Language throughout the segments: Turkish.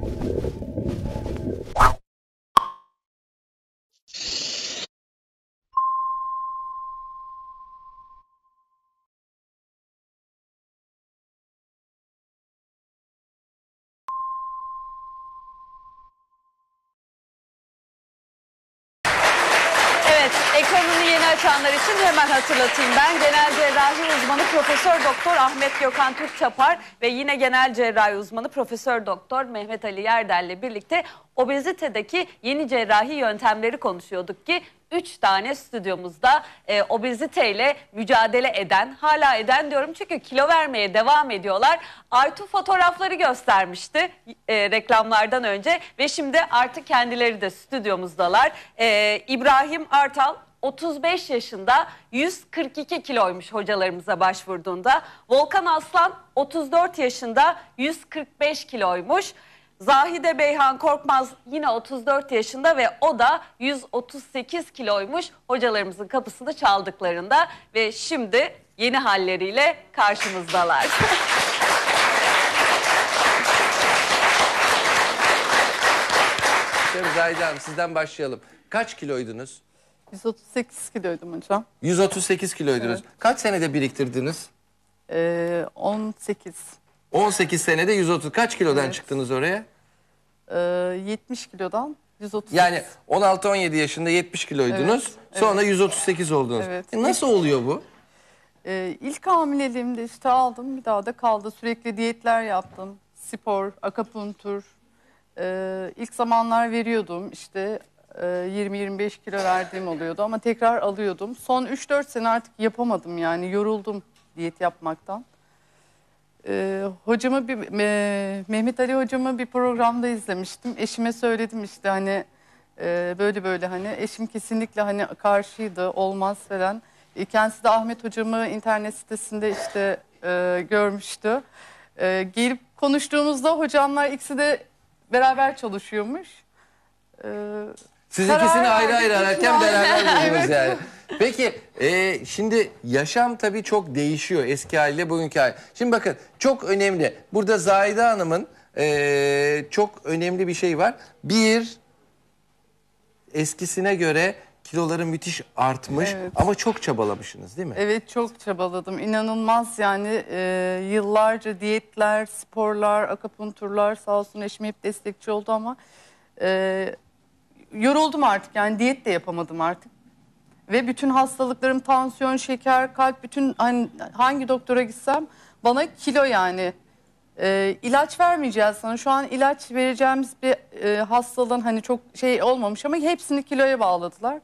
Thank you. Açanlar için hemen hatırlatayım. Ben genel cerrahi uzmanı Profesör Doktor Ahmet Gökhan Türkçapar ve yine genel cerrahi uzmanı Profesör Doktor Mehmet Ali Yerdel'le birlikte obezitedeki yeni cerrahi yöntemleri konuşuyorduk ki 3 tane stüdyomuzda e, obeziteyle mücadele eden, hala eden diyorum çünkü kilo vermeye devam ediyorlar. Artu fotoğrafları göstermişti e, reklamlardan önce ve şimdi artık kendileri de stüdyomuzdalar. E, İbrahim Artal 35 yaşında 142 kiloymuş hocalarımıza başvurduğunda. Volkan Aslan 34 yaşında 145 kiloymuş. Zahide Beyhan Korkmaz yine 34 yaşında ve o da 138 kiloymuş hocalarımızın kapısını çaldıklarında ve şimdi yeni halleriyle karşımızdalar. Tabii Zahide Hanım sizden başlayalım. Kaç kiloydunuz? 138 kiloydum hocam. 138 kiloydunuz. Kaç senede biriktirdiniz? Ee, 18. 18 senede 130. Kaç kilodan Evet. çıktınız oraya? Ee, 70 kilodan 138. Yani 16-17 yaşında 70 kiloydunuz. Evet, Sonra 138 oldunuz. Evet. E Nasıl oluyor bu? Ee, ilk hamileliğimde işte aldım. Bir daha da kaldı. Sürekli diyetler yaptım. Spor, akapuntur. Ee, ilk zamanlar veriyordum. İşte e, 20-25 kilo verdiğim oluyordu ama tekrar alıyordum. Son 3-4 sene artık yapamadım yani. Yoruldum diyet yapmaktan. Ee, hocamı bir Me- Mehmet Ali hocamı bir programda izlemiştim. Eşime söyledim işte hani e, böyle böyle hani eşim kesinlikle hani karşıydı olmaz falan. E, kendisi de Ahmet hocamı internet sitesinde işte e, görmüştü. E, gelip konuştuğumuzda hocamlar ikisi de beraber çalışıyormuş. E, Siz Karar ikisini ayrı ayrı verdik. ararken beraber buldunuz Evet. yani. Peki e, şimdi yaşam tabii çok değişiyor eski haliyle bugünkü hali. Şimdi bakın çok önemli. Burada Zahide Hanım'ın e, çok önemli bir şey var. Bir, eskisine göre kiloları müthiş artmış Evet. ama çok çabalamışsınız değil mi? Evet çok çabaladım. İnanılmaz yani e, yıllarca diyetler, sporlar, akapunturlar sağ olsun eşim hep destekçi oldu ama e, yoruldum artık. Yani diyet de yapamadım artık. Ve bütün hastalıklarım tansiyon, şeker, kalp bütün hani, hangi doktora gitsem bana kilo yani. E, ilaç vermeyeceğiz sana. Şu an ilaç vereceğimiz bir e, hastalığın hani çok şey olmamış ama hepsini kiloya bağladılar.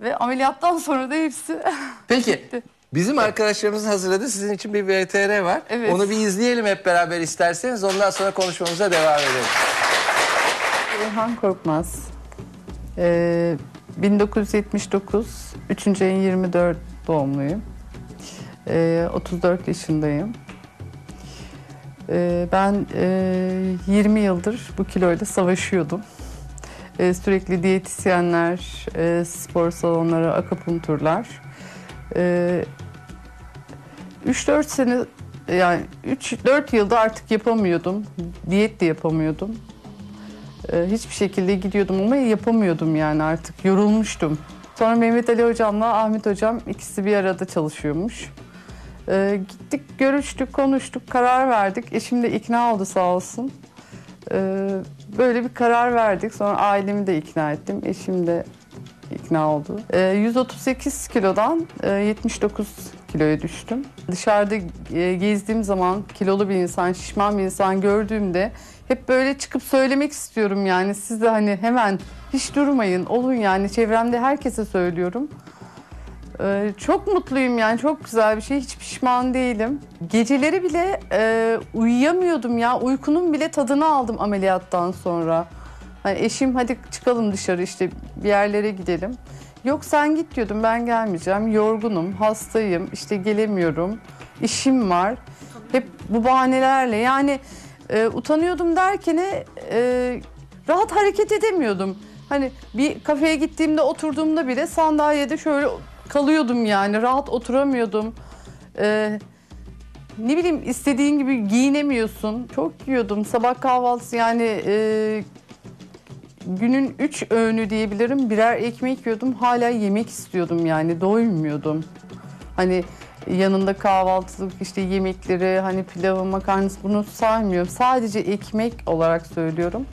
Ve ameliyattan sonra da hepsi Peki bizim arkadaşlarımız hazırladı. Sizin için bir VTR var. Evet. Onu bir izleyelim hep beraber isterseniz. Ondan sonra konuşmamıza devam edelim. Orhan Korkmaz. Ee, 1979, 3. ayın 24 doğumluyum. Ee, 34 yaşındayım. Ee, ben e, 20 yıldır bu kiloyla savaşıyordum. Ee, sürekli diyetisyenler, e, spor salonları, akapunturlar. Ee, 3-4 sene yani 3-4 yılda artık yapamıyordum. Diyet de yapamıyordum. Ee, hiçbir şekilde gidiyordum ama yapamıyordum yani artık yorulmuştum. Sonra Mehmet Ali hocamla Ahmet hocam ikisi bir arada çalışıyormuş. Ee, gittik, görüştük, konuştuk, karar verdik. Eşim de ikna oldu sağ olsun. Ee, böyle bir karar verdik. Sonra ailemi de ikna ettim. Eşim de ikna oldu. Ee, 138 kilodan e, 79 kiloya düştüm. Dışarıda e, gezdiğim zaman kilolu bir insan, şişman bir insan gördüğümde hep böyle çıkıp söylemek istiyorum yani. Siz de hani hemen hiç durmayın, olun yani. Çevremde herkese söylüyorum. Ee, çok mutluyum yani çok güzel bir şey hiç pişman değilim. Geceleri bile e, uyuyamıyordum ya uykunun bile tadını aldım ameliyattan sonra. Hani eşim hadi çıkalım dışarı işte bir yerlere gidelim. Yok sen git diyordum ben gelmeyeceğim yorgunum hastayım işte gelemiyorum işim var. Hep bu bahanelerle yani e, utanıyordum derken e, rahat hareket edemiyordum. Hani bir kafeye gittiğimde oturduğumda bile sandalyede şöyle kalıyordum yani rahat oturamıyordum. Ee, ne bileyim istediğin gibi giyinemiyorsun. Çok yiyordum. Sabah kahvaltısı yani e, günün üç öğünü diyebilirim. Birer ekmek yiyordum. Hala yemek istiyordum yani. Doymuyordum. Hani yanında kahvaltılık işte yemekleri hani pilavı makarnası bunu saymıyorum. Sadece ekmek olarak söylüyorum.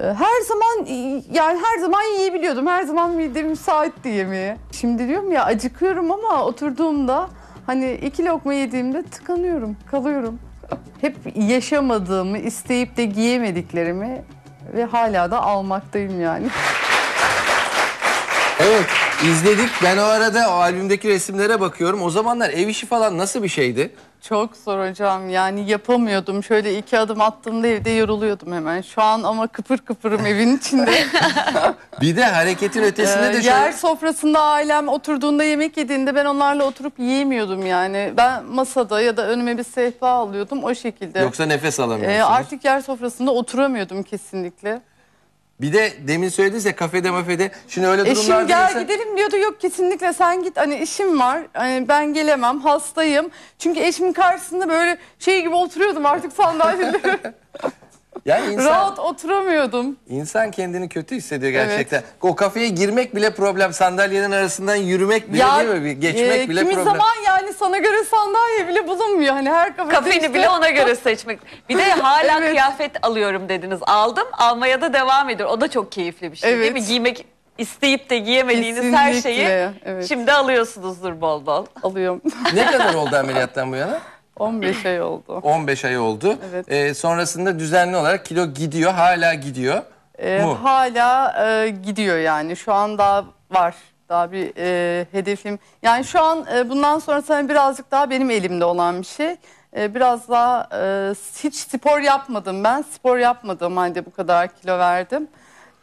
Ee, Her zaman yani her zaman yiyebiliyordum. Her zaman midem müsaitti yemeğe. Şimdi diyorum ya acıkıyorum ama oturduğumda hani iki lokma yediğimde tıkanıyorum, kalıyorum. Hep yaşamadığımı, isteyip de giyemediklerimi ve hala da almaktayım yani. Evet izledik. Ben o arada o albümdeki resimlere bakıyorum. O zamanlar ev işi falan nasıl bir şeydi? Çok zor hocam yani yapamıyordum. Şöyle iki adım attığımda evde yoruluyordum hemen. Şu an ama kıpır kıpırım evin içinde. Bir de hareketin ötesinde Ee, de yer şöyle... sofrasında ailem oturduğunda yemek yediğinde ben onlarla oturup yiyemiyordum yani. Ben masada ya da önüme bir sehpa alıyordum o şekilde. Yoksa nefes alamıyorsunuz. Ee, artık yer sofrasında oturamıyordum kesinlikle. Bir de demin söylediniz ya kafede mafede. Şimdi öyle Eşim durumlarda gel insan- gidelim diyordu. Yok kesinlikle sen git. Hani işim var. Hani ben gelemem. Hastayım. Çünkü eşimin karşısında böyle şey gibi oturuyordum artık sandalyede. Yani insan, Rahat oturamıyordum. insan kendini kötü hissediyor gerçekten. O kafeye girmek bile problem. Sandalyenin arasından yürümek bile değil mi? Bir Geçmek e, bile kimi problem. zaman yani sana göre sandalye bile bulunmuyor. Hani her kafede Kafeni işte- bile ona göre seçmek. Bir de hala Evet. kıyafet alıyorum dediniz. Aldım, almaya da devam ediyor. O da çok keyifli bir şey değil Evet. mi? Giymek isteyip de giyemediğiniz her şeyi evet. şimdi alıyorsunuzdur bol bol. alıyorum. Ne kadar oldu ameliyattan bu yana? 15 ay oldu. 15 ay oldu. Evet. Ee, sonrasında düzenli olarak kilo gidiyor. Hala gidiyor. Ee, Mu? hala e, gidiyor yani. Şu an daha var. Daha bir e, hedefim. Yani şu an e, bundan sonra hani birazcık daha benim elimde olan bir şey. E, biraz daha e, hiç spor yapmadım ben. Spor yapmadım halde bu kadar kilo verdim.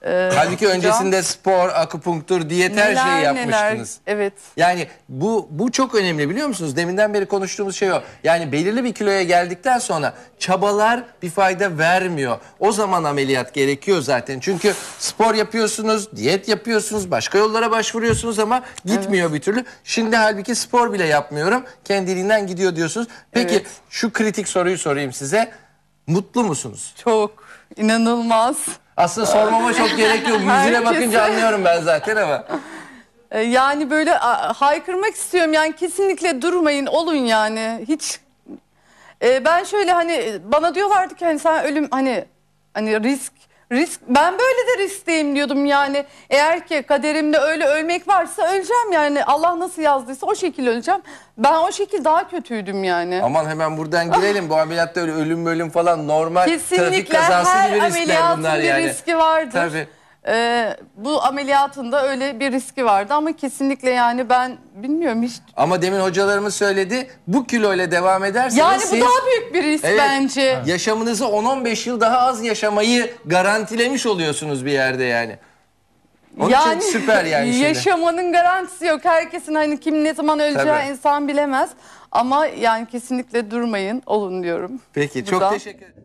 E, Halbuki öncesinde spor, akupunktur, diyet her neler şeyi neler- yapmıştınız. Evet. Yani bu bu çok önemli biliyor musunuz? Deminden beri konuştuğumuz şey o. Yani belirli bir kiloya geldikten sonra çabalar bir fayda vermiyor. O zaman ameliyat gerekiyor zaten. Çünkü spor yapıyorsunuz, diyet yapıyorsunuz, başka yollara başvuruyorsunuz ama gitmiyor bir türlü. Şimdi halbuki spor bile yapmıyorum. Kendiliğinden gidiyor diyorsunuz. Peki Evet. şu kritik soruyu sorayım size. Mutlu musunuz? Çok inanılmaz. Aslında sormama çok gerek yok. Yüzüne Herkese- bakınca anlıyorum ben zaten ama. E, Yani böyle a, haykırmak istiyorum yani kesinlikle durmayın olun yani hiç E, ben şöyle hani bana diyorlardı ki hani sen ölüm hani hani risk risk ben böyle de riskteyim diyordum yani eğer ki kaderimde öyle ölmek varsa öleceğim yani Allah nasıl yazdıysa o şekilde öleceğim ben o şekil daha kötüydüm yani. Aman hemen buradan girelim. Bu ameliyatta öyle ölüm bölüm falan normal trafik Kesinlikle kazası her gibi riskler ameliyatın bunlar bir yani. riski vardır. Tabii. Ee, bu ameliyatın da öyle bir riski vardı ama kesinlikle yani ben bilmiyorum hiç Ama demin hocalarımız söyledi. Bu kiloyla devam ederseniz Yani bu siz daha büyük bir risk Evet. bence. yaşamınızı 10-15 yıl daha az yaşamayı garantilemiş oluyorsunuz bir yerde yani. Onun için süper yani şimdi. yaşamanın garantisi yok. Herkesin hani kim ne zaman öleceği Tabii. insan bilemez. Ama yani kesinlikle durmayın, olun diyorum. Peki çok Buradan. teşekkür ederim.